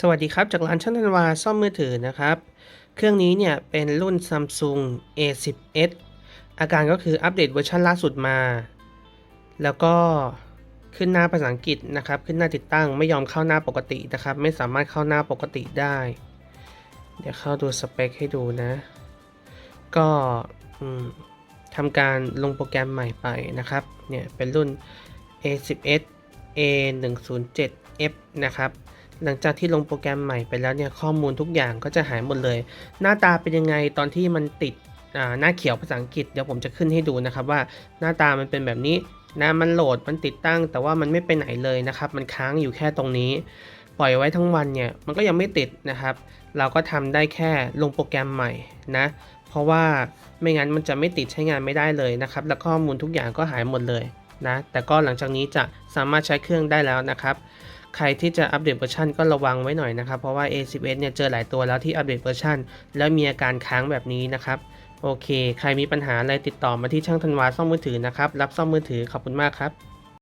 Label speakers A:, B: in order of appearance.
A: สวัสดีครับจากร้านช่างธันวาซ่อมมือถือนะครับ เครื่องนี้เนี่ยเป็นรุ่น Samsung A10s อาการก็คืออัปเดตเวอร์ชันล่าสุดมา แล้วก็ขึ้นหน้าภาษาอังกฤษนะครับ ขึ้นหน้าติดตั้งไม่ยอมเข้าหน้าปกตินะครับ ไม่สามารถเข้าหน้าปกติได้ เดี๋ยวเข้าดูสเปคให้ดูนะ ก็ทำการลงโปรแกรมใหม่ไปนะครับเนี่ยเป็นรุ่น A10s A107F นะครับ หลังจากที่ลงโปรแกรมใหม่ไปแล้วเนี่ยข้อมูลทุกอย่างก็จะหายหมดเลย หน้าตาเป็นยังไงตอนที่มันติดหน้าเขียวภาษาอังกฤษเดี๋ยวผมจะขึ้นให้ดูนะครับว่าหน้าตามันเป็นแบบนี้นะมันโหลดมันติดตั้ง แต่ว่ามันไม่ไปไหนเลยนะครับ มันค้างอยู่แค่ตรงนี้ ปล่อยไว้ทั้งวันเนี่ยมันก็ยังไม่ติดนะครับ เราก็ทำได้แค่ลงโปรแกรมใหม่นะเพราะว่าไม่งั้นมันจะไม่ติดใช้งานไม่ได้เลยนะครับ แล้วข้อมูลทุกอย่างก็หายหมดเลยนะแต่ก็หลังจากนี้จะสามารถใช้เครื่องได้แล้วนะครับ ใครที่จะอัปเดตเวอร์ชันก็ระวังไว้หน่อยนะครับ เพราะว่า A11 เนี่ยเจอหลายตัวแล้วที่อัปเดตเวอร์ชันแล้วมีอาการค้างแบบนี้นะครับโอเค ใครมีปัญหาอะไรติดต่อมาที่ช่างธันวาซ่อมมือถือนะครับ รับซ่อมมือถือขอบคุณมากครับ